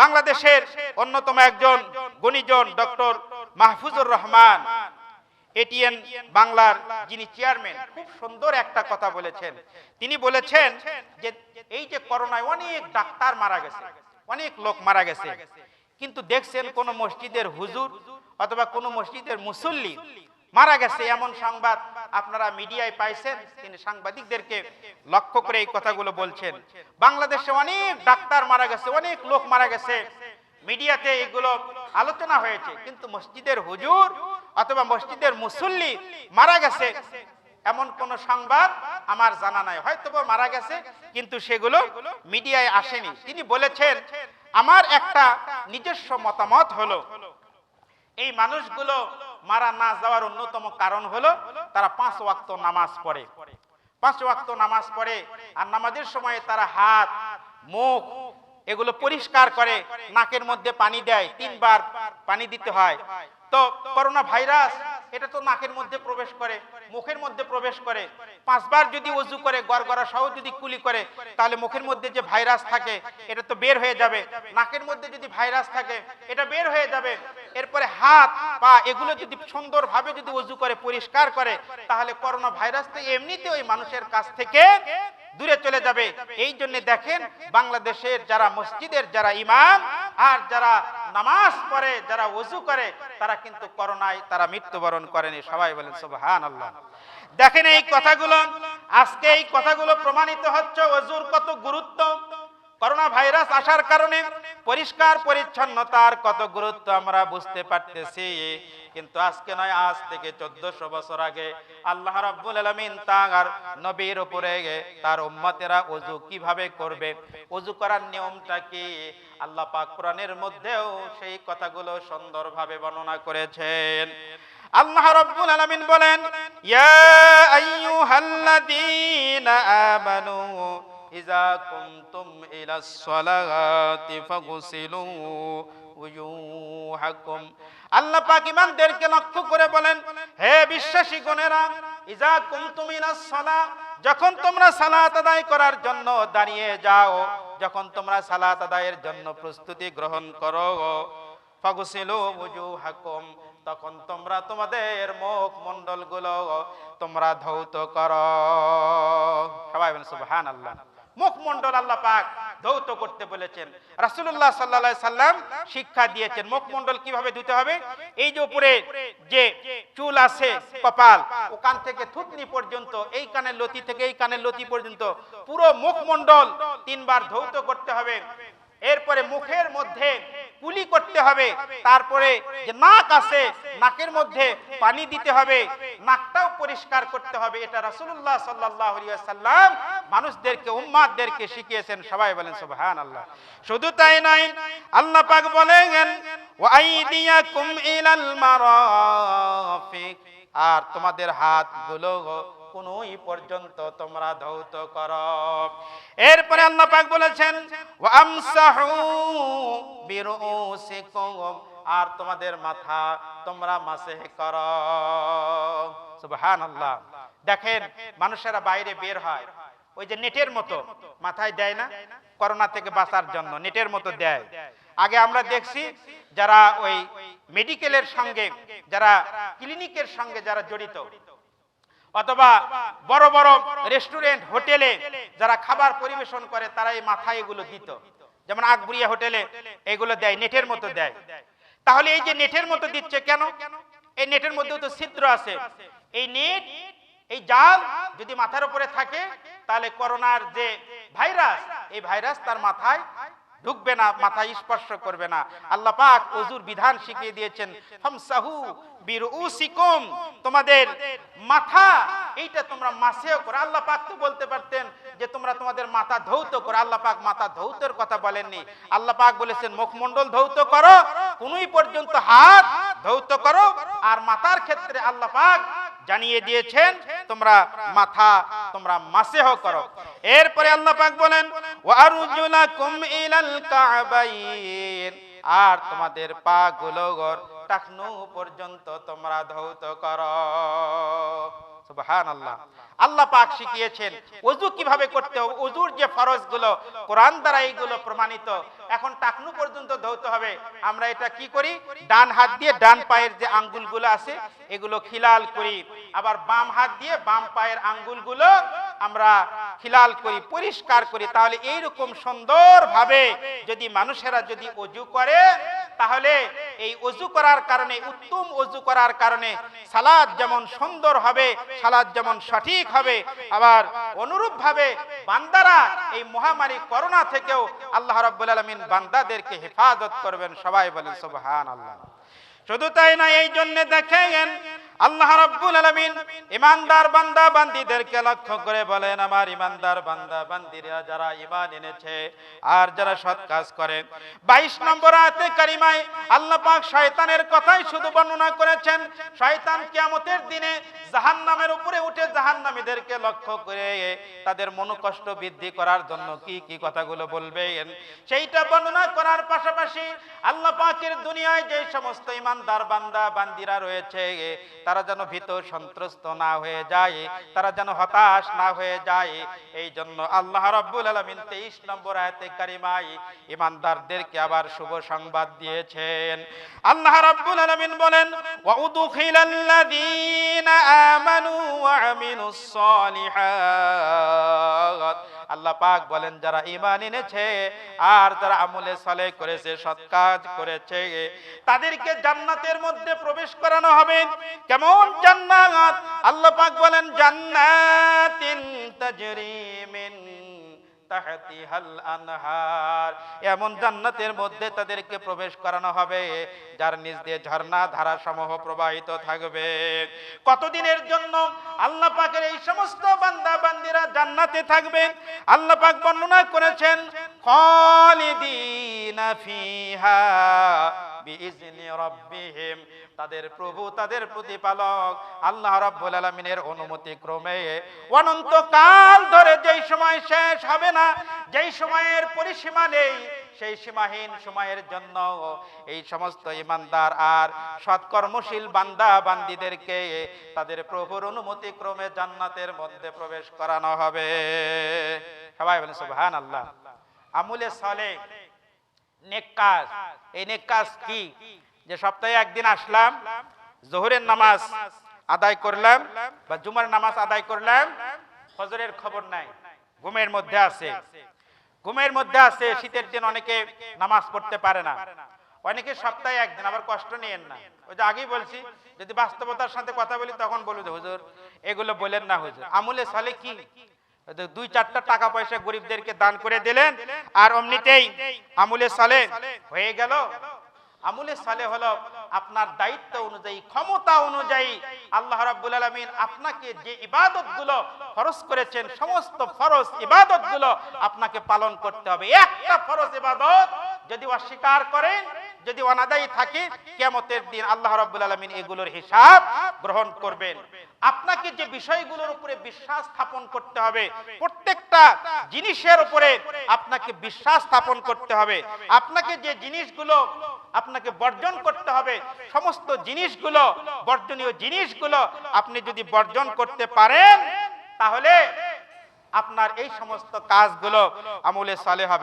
বাংলাদেশের অন্যতম একজন গণিজন ডক্টর মাহফুজুর রহমান। এটিএন বাংলার যিনি চেয়ারম্যান, খুব সুন্দর একটা কথা বলেছেন। তিনি বলেছেন যে এই যে করোনায় অনেক ডাক্তার মারা গেছে, অনেক লোক মারা গেছে। কিন্তু দেখছেন কোন মসজিদের হুজুর অথবা কোন মসজিদের মুসল্লি মারা গেছে এমন সংবাদ আপনারা মিডিয়ায় পাইছেন, তিনি সাংবাদিকদেরকে লক্ষ্য করে এই কথাগুলো বলছেন। বাংলাদেশে অনেক ডাক্তার মারা গেছে, অনেক লোক মারা গেছে। মিডিয়াতে এগুলো আলোচনা হয়েছে, কিন্তু মসজিদের হুজুর অথবা মসজিদের মুসল্লি মারা গেছে। এমন কোন সংবাদ আমার জানা নাই হয়তো মারা গেছে, কিন্তু সেগুলো মিডিয়ায় আসেনি। তিনি বলেছেন, আমার একটা নিজস্ব মতামত হলো, এই মানুষগুলো মারা না যাওয়ার অন্যতম কারণ হলো তারা পাঁচ ওয়াক্ত নামাজ পড়ে। পাঁচ ওয়াক্ত নামাজ পড়ে আর নামাজের সময় তারা হাত, মুখ এগুলো পরিষ্কার করে, নাকের মধ্যে পানি দেয়, তিনবার পানি দিতে হয়। তো করোনা ভাইরাস এটা তো নাকের মধ্যে প্রবেশ করে, মুখের মধ্যে প্রবেশ করে। পাঁচবার যদি অজু করে, গড়গড়া সহ যদি কুলি করে, তাহলে মুখের মধ্যে যে ভাইরাস থাকে, এটা তো বের হয়ে যাবে। নাকের মধ্যে যদি ভাইরাস থাকে, এটা বের হয়ে যাবে। এরপরে হাত, পা, এগুলো যদি সুন্দরভাবে যদি অজু করে, পরিষ্কার করে, তাহলে করোনা ভাইরাস তো এমনিতে ওই মানুষের কাছ থেকে দূরে চলে যাবে। এই জন্য দেখেন বাংলাদেশের যারা মসজিদের যারা ইমাম আর যারা নামাজ পড়ে, যারা উজু করে, তারা কিন্তু করোনায় তারা মৃত্যুবরণ করেনি। সবাই বলেন সুবহান আল্লাহ দেখেন এই কথাগুলো, আজকে এই কথাগুলো প্রমাণিত হচ্ছে অজুর কত গুরুত্ব। করোনা ভাইরাস আসার কারণে পরিষ্কার পরিচ্ছন্নতার কত গুরুত্ব আমরা বুঝতে পারতেছি। কিন্তু আজকে নয়, আজ থেকে চোদ্দশো বছর আগে আল্লাহ রাব্বুল আলামিন তার নবীর উপরে তার উম্মতেরা ওযু কীভাবে করবে উজু করার নিয়মটা কি? আল্লাহ পাক কোরআনের মধ্যেও সেই কথাগুলো সুন্দরভাবে বর্ণনা করেছেন। আল্লাহ রাব্বুল আলামিন বলেন, ইয়া আইয়ুহাল্লাযীনা আমানু ইজা কুমতুম ইলাস সালাতি ফাগসিলু উয়ুহাকুম আল্লাহ পাক ইমানদেরকে লক্ষ্য করে বলেন, হে বিশ্বাসী গণেরা ইজা কুমতুম ইলাস সালা যখন তোমরা সালাত আদায় করার জন্য দাঁড়িয়ে যাও, যখন তোমরা সালাত আদায়ের জন্য প্রস্তুতি গ্রহণ করো ফাগসিলু উজুহাকুম তখন তোমরা তোমাদের মুখ মন্ডলগুলো তোমরা ধৌত করো। সবাই বলেন, সুবহানাল্লাহ। মুখমণ্ডল আল্লাহ পাক ধৌত করতে বলেছেন। রাসূলুল্লাহ সাল্লাল্লাহু সাল্লাম শিক্ষা দিয়েছেন, মুখমণ্ডল কীভাবে ধুতে হবে? এই যে উপরে যে চুল আছে, কপাল ও কান থেকে থুতনি পর্যন্ত, এই কানের লতি থেকে এই কানের লতি পর্যন্ত, পুরো মুখমণ্ডল তিনবার ধৌত করতে হবে। এরপরে মুখের মধ্যে কুলি করতে হবে। তারপরে যে নাক আছে, নাকের মধ্যে পানি দিতে হবে। নাকটাও পরিষ্কার করতে হবে, এটা রাসূলুল্লাহ সাল্লাল্লাহু আলাইহি মানুষদেরকে, উম্মাদদেরকে শিখিয়েছেন, সবাই বলেন সুবহানাল্লাহ। শুধু তাই নয়, আল্লাহ পাক বলেন আর তোমাদের হাতগুলো কোনই পর্যন্ত তোমরা ধৌত করো। এরপরে আল্লাহ পাক বলেছেন আর তোমাদের মাথা তোমরা মাসেহ করো। দেখেন, মানুষেরা বাইরে বের হয়। ওই যে নেটের মতো, মাথায় দেয় না, করোনা থেকে বাঁচার জন্য, নেটের মতো দেয়। আগে আমরা দেখছি যারা ওই মেডিকেলের সঙ্গে, যারা ক্লিনিকের সঙ্গে যারা জড়িত, অথবা বড় বড় রেস্টুরেন্ট, হোটেলে যারা খাবার পরিবেশন করে তারা এই মাথায় এগুলো দিত। যেমন আকবরিয়া হোটেলে এগুলো দেয়, নেটের মতো দেয়। তাহলে এই যে নেটের মতো দিচ্ছে কেন? এই নেটের মধ্যেও তো ছিদ্র আছে। এই নেট, এই জাল যদি মাথার উপরে থাকে, তাহলে করোনার যে ভাইরাস, এই ভাইরাস তার মাথায় ঢুকবে না, মাথায় স্পর্শ করবে না। আল্লাহ পাক ওজুর বিধান শিখিয়ে দিয়েছেন, ফামসাহু বিরউসিকুম। তোমাদের মাথা এইটা তোমরা মাসেও করো। আল্লাহ পাক তো বলতে পারতেন যে তোমরা তোমাদের মাথা ধৌত করো। আল্লাহ পাক মাথা ধৌতের কথা বলেননি। আল্লাহ পাক বলেছেন, মুখমণ্ডল ধৌত করো, কোনই পর্যন্ত হাত ধৌত করো। আর মাথার ক্ষেত্রে আল্লাহ পাক জানিয়ে দিয়েছেন, তোমরা মাথা তোমরা মাসেহ করো। এরপরে আল্লাহ পাক বলেন, ওয়া আরজুলাকুম ইলাল কাবাইন। আর তোমাদের পা গুলো টাকনু পর্যন্ত তোমরা ধৌত করো। আল্লাহ পাক শিখিয়েছেন ওযু কীভাবে করতে হবে? ওযুর যে কোরআন দ্বারা এইগুলো প্রমাণিত। এখন টাকনু পর্যন্ত হবে। আমরা এটা কি করি? ডান হাত দিয়ে ডান পায়ের যে আঙ্গুলগুলো আছে, এগুলো খিলাল করি। আবার বাম হাত দিয়ে বাম পায়ের আঙ্গুলগুলো আমরা খিলাল করি, পরিষ্কার করি। তাহলে এইরকম সুন্দরভাবে যদি মানুষেরা যদি অজু করে তাহলে এই অজু করার কারণে, উত্তম অজু করার কারণে সালাদ যেমন সুন্দর হবে, সালাদ যেমন সঠিক হবে, আবার অনুরূপভাবে বান্দারা এই মহামারী করোনা থেকেও আল্লাহ রাব্বুল আলামিন বান্দাদেরকে হেফাজত করবেন, সবাই বলেন সুবহানাল্লাহ। শুধু তাই না এই জন্য দেখেন আল্লাহ রাব্বুল আলামিন ইমানদার বান্দা, বান্দীদেরকে লক্ষ্য করে বলেন, আমার ইমানদার বান্দা, বান্দীরা যারা ঈমান এনেছে আর যারা সৎ কাজ করে। 22 নম্বর আয়াতে কারিমায় আল্লাহ পাক শয়তানের কথাই শুধু বর্ণনা করেছেন, শয়তান কিয়ামতের দিনে জাহান্নামের উপরে উঠে জাহান্নামীদেরকে লক্ষ্য করে তাদের মনোকষ্ট বৃদ্ধি করার জন্য কি কি কথাগুলো বলবেন? সেইটা বর্ণনা করার পাশাপাশি আল্লাহ পাকের দুনিয়ায় যে সমস্ত ইমানদার বান্দা, বান্দিরা রয়েছে তারা যেন ভীত সন্ত্রস্ত না হয়ে যায়, তারা যেন হতাশ না হয়ে যায়। এই জন্য আল্লাহ রাব্বুল আলামিন 23 নম্বর আয়াতে কারিমায় ইমানদারদেরকে আবার শুভ সংবাদ দিয়েছেন। আল্লাহ রাব্বুল আলামিন বলেন আমানু ওয়া আমিলুস সালিহাত। আল্লাহ পাক বলেন, যারা ইমান এনেছে আর যারা আমলে সালে করেছে, সৎ কাজ করেছে, তাদেরকে জান্নাতের মধ্যে প্রবেশ করানো হবে। কেমন জান্নাত? আল্লাহ পাক বলেন, জান্নাতিন তাজরি মিন এমন জান্নাতের মধ্যে তাদেরকে প্রবেশ করানো হবে, যার নিজ দিয়ে ঝর্ণা ধারা সমূহ প্রবাহিত থাকবে। কতদিনের জন্য আল্লাহ পাকের এই সমস্ত বান্দা বান্দিরা জান্নাতে থাকবে? আল্লাহ পাক বর্ণনা করেছেন, খালিদিনা ফিহা। তাদের প্রভু, তাদের প্রতিপালক আল্লাহ রাব্বুল আলামিনের অনুমতি ক্রমে অনন্ত কাল ধরে যেই সময় শেষ হবে না, যেই সময়ের পরিসীমা নেই, সেই সীমাহীন সময়ের জন্য এই সমস্ত ইমানদার আর সৎকর্মশীল বান্দা বান্দিদেরকে তাদের প্রভুর অনুমতি ক্রমে জান্নাতের মধ্যে প্রবেশ করানো হবে। সবাই বলেন আল্লাহ আমুলে সলে এই কি? যে সপ্তাহে একদিন আসলাম, জোহরের নামাজ আদায় করলাম জুমার নামাজ আদায় করলাম, ফজরের খবর ঘুমের মধ্যে আছে। মধ্যে আছে, শীতের দিন অনেকে নামাজ পড়তে পারে না। অনেকে সপ্তাহে একদিন, আবার কষ্ট নিয়েন না। ওই যে আগেই বলছি, যদি বাস্তবতার সাথে কথা বলি, তখন বলব যে, হুজুর, এগুলো বলেন না হুজুর। আমুলে সালে কি? দুই চারটা টাকা পয়সা গরিবদেরকে দান করে দিলেন, আর অমনিতেই আমুলে সালে হয়ে গেল। আমুলে সালে হলো আপনার দায়িত্ব অনুযায়ী, ক্ষমতা অনুযায়ী আল্লাহ রাব্বুল আলামিন আপনাকে যে ইবাদতগুলো ফরজ করেছেন, সমস্ত ফরজ ইবাদতগুলো আপনাকে পালন করতে হবে। একটা ফরজ ইবাদত যদি অস্বীকার করেন যদি অনাদায়ী থাকে, কিয়ামতের দিন আল্লাহ রাব্বুল আলামিন এগুলোর হিসাব গ্রহণ করবেন। আপনাকে যে বিষয়গুলোর উপরে বিশ্বাস স্থাপন করতে হবে, প্রত্যেকটা জিনিসের উপরে আপনাকে বিশ্বাস স্থাপন করতে হবে। আপনাকে যে জিনিসগুলো আপনাকে বর্জন করতে হবে, সমস্ত জিনিসগুলো, বর্জনীয় জিনিসগুলো আপনি যদি বর্জন করতে পারেন, তাহলে আপনার এই সমস্ত কাজগুলো আমলে সালে হবে।